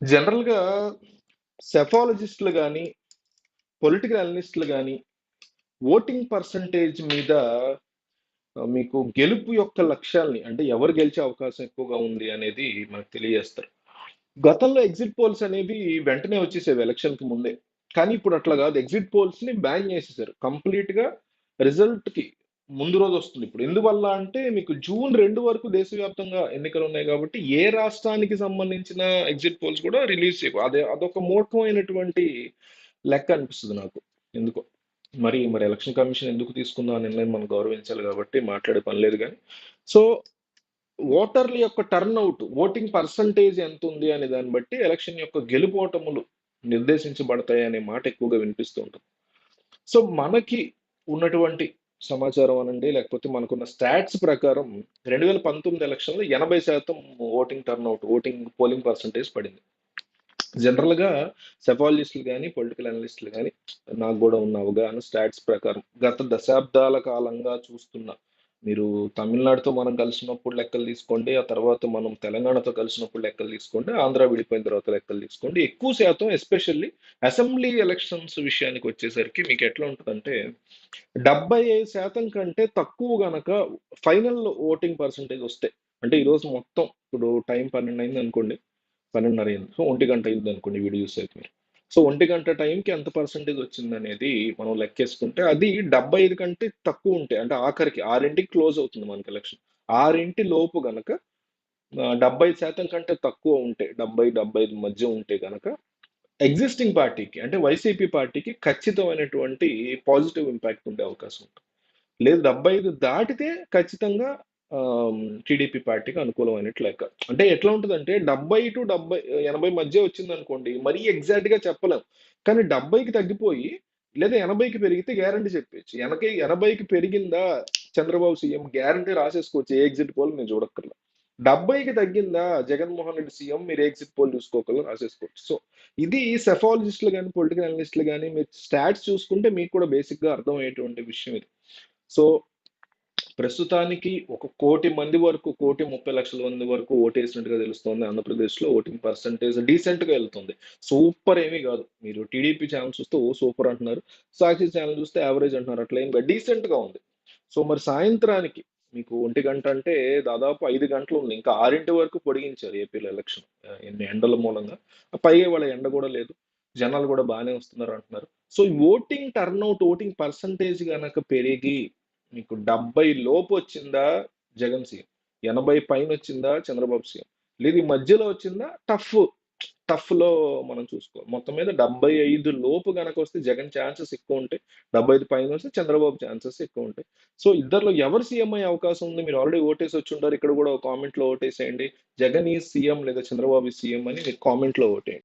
జనరల్‌గా సెఫాలజిస్ట్‌లు కానీ పొలిటికల్ అనలిస్టులు కానీ ఓటింగ్ పర్సెంటేజ్ మీద మీకు గెలుపు యొక్క లక్ష్యాల్ని అంటే ఎవరు గెలిచే అవకాశం ఎక్కువగా ఉంది అనేది మనకు తెలియజేస్తారు. గతంలో ఎగ్జిట్ పోల్స్ అనేవి వెంటనే వచ్చేసేవి ఎలక్షన్‌కి ముందే. కానీ ఇప్పుడు అట్లా కాదు ఎగ్జిట్ పోల్స్‌ని బ్యాన్ చేసేసారు. కంప్లీట్‌గా రిజల్ట్‌కి ముందు రోజు వస్తుంది ఇప్పుడు. ఎందువల్ల అంటే మీకు జూన్ రెండు వరకు దేశవ్యాప్తంగా ఎన్నికలు ఉన్నాయి కాబట్టి ఏ రాష్ట్రానికి సంబంధించిన ఎగ్జిట్ పోల్స్ కూడా రిలీజ్ చేయకు. అదే అదొక మూర్ఖమైనటువంటి లెక్క అనిపిస్తుంది నాకు. ఎందుకో. మరి మరి ఎలక్షన్ కమిషన్ ఎందుకు తీసుకుందా నిర్ణయం మనం గౌరవించాలి కాబట్టి మాట్లాడే పని లేదు కానీ సో ఓటర్ల యొక్క టర్నౌట్, ఓటింగ్ పర్సెంటేజ్ ఎంతుంది అనే దాన్ని బట్టి ఎలక్షన్ యొక్క గెలుపోటములు నిర్దేశించబడతాయి అనే మాట ఎక్కువగా వినిపిస్తూ ఉంటుంది. సో మనకి ఉన్నటువంటి సమాచారం అనండి, లేకపోతే మనకున్న స్టాట్స్ ప్రకారం 2019 ఎలక్షన్‌లో 80% voting turnout voting polling percentage పడింది. జనరల్‌గా సెఫాలజిస్టులు కానీ పొలిటికల్ అనలిస్టులు కానీ నాకు కూడా ఉన్న అవగాహన స్టాట్స్ ప్రకారం గత దశాబ్దాల కాలంగా చూస్తున్న మీరు తమిళనాడుతో మనం కలిసినప్పుడు లెక్కలు తీసుకోండి. ఆ తర్వాత మనం తెలంగాణతో కలిసినప్పుడు లెక్కలు తీసుకోండి. ఆంధ్ర విడిపోయిన తర్వాత లెక్కలు తీసుకోండి. ఎక్కువ శాతం ఎస్పెషల్లీ అసెంబ్లీ ఎలక్షన్స్ విషయానికి వచ్చేసరికి మీకు ఎట్లా ఉంటుందంటే డెబ్బై ఐదు శాతం కంటే తక్కువ గనక ఫైనల్ ఓటింగ్ పర్సెంటేజ్ వస్తే అంటే ఈరోజు మొత్తం ఇప్పుడు టైం పన్నెండు అయింది అనుకోండి పన్నెండున్నర అయింది. సో, ఒంటి గంట అయింది అనుకోండి వీడియో అయితే మీరు. సో, ఒంటి గంట టైంకి ఎంత పర్సెంటేజ్ వచ్చిందనేది మనం లెక్కేసుకుంటే అది 75 కంటే తక్కువ ఉంటే అంటే ఆఖరికి ఆరింటికి క్లోజ్ అవుతుంది మనకి ఎలక్షన్. 6 లోపు గనక డెబ్బై శాతం కంటే తక్కువ ఉంటే 70, 75 మధ్య ఉంటే గనక ఎగ్జిస్టింగ్ పార్టీకి అంటే వైసీపీ పార్టీకి ఖచ్చితమైనటువంటి పాజిటివ్ ఇంపాక్ట్ ఉండే అవకాశం ఉంటుంది. లేదు 75 దాటితే ఖచ్చితంగా టీడీపీ పార్టీకి అనుకూలమైనట్టు లెక్క. అంటే ఎట్లా ఉంటుందంటే డెబ్బై టు డెబ్బై ఎనభై మధ్య వచ్చింది అనుకోండి మరీ ఎగ్జాక్ట్‌గా చెప్పలేము కానీ 70కి తగ్గిపోయి లేదా 80కి పెరిగితే గ్యారంటీ చెప్పేయొచ్చు. ఎనకి 80కి పెరిగిందా చంద్రబాబు సీఎం గ్యారంటీ రాసేసుకోవచ్చు. ఏ ఎగ్జిట్ పోల్ నేను చూడక్కర్లా. 70కి తగ్గిందా జగన్మోహన్ రెడ్డి సీఎం మీరు ఎగ్జిట్ పోల్ చూసుకోగలరు రాసేసుకోవచ్చు. సో, ఇది సెఫాలజిస్టులు కానీ పొలిటికల్ అనలిస్టులు కానీ మీరు స్టాట్స్ చూసుకుంటే మీకు కూడా బేసిక్‌గా అర్థమయ్యేటువంటి విషయం ఇది. సో, ప్రస్తుతానికి ఒక కోటి మంది వరకు కోటి ముప్పై లక్షల మంది వరకు ఓటేసినట్టుగా తెలుస్తోంది ఆంధ్రప్రదేశ్‌లో. ఓటింగ్ పర్సెంటేజ్ డీసెంట్‌గా వెళ్తుంది సూపర్ ఏమీ కాదు మీరు టీడీపీ ఛానల్ చూస్తే ఓ సూపర్ అంటున్నారు. సాక్షి ఛానల్ చూస్తే యావరేజ్ అంటున్నారు. అట్లా ఏం డీసెంట్‌గా ఉంది. సో, మరి సాయంత్రానికి మీకు ఒంటి గంట అంటే దాదాపు ఐదు గంటలు ఉంది. ఇంకా ఆరింటి వరకు పొడిగించారు ఏపీలో ఎలక్షన్. ఎన్ని ఎండల మూలంగా. పైగా వాళ్ళ ఎండ కూడా లేదు. జనాలు కూడా బాగానే వస్తున్నారు అంటున్నారు. So, voting turnout voting percentage కనుక పెరిగి మీకు 70 లోపు వచ్చిందా జగన్ సీఎం. ఎనభై పైన వచ్చిందా చంద్రబాబు సీఎం. లేదు ఈ మధ్యలో వచ్చిందా టఫ్. టఫ్‌లో మనం చూసుకో మొత్తం మీద 75 లోపు కనుక వస్తే జగన్ ఛాన్సెస్ ఎక్కువ ఉంటాయి డెబ్బై ఐదు పైన వస్తే చంద్రబాబు ఛాన్సెస్ ఎక్కువ ఉంటాయి సో, ఇద్దరిలో ఎవరు సీఎం అయ్యే అవకాశం ఉంది? మీరు ఆల్రెడీ ఓటేసి వచ్చుంటారు. ఇక్కడ గూడా కామెంట్‌లో ఓటేసేయండి. జగన్ ఈ సీఎం లేదా చంద్రబాబు సీఎం అని మీరు కామెంట్‌లో ఓటేయండి.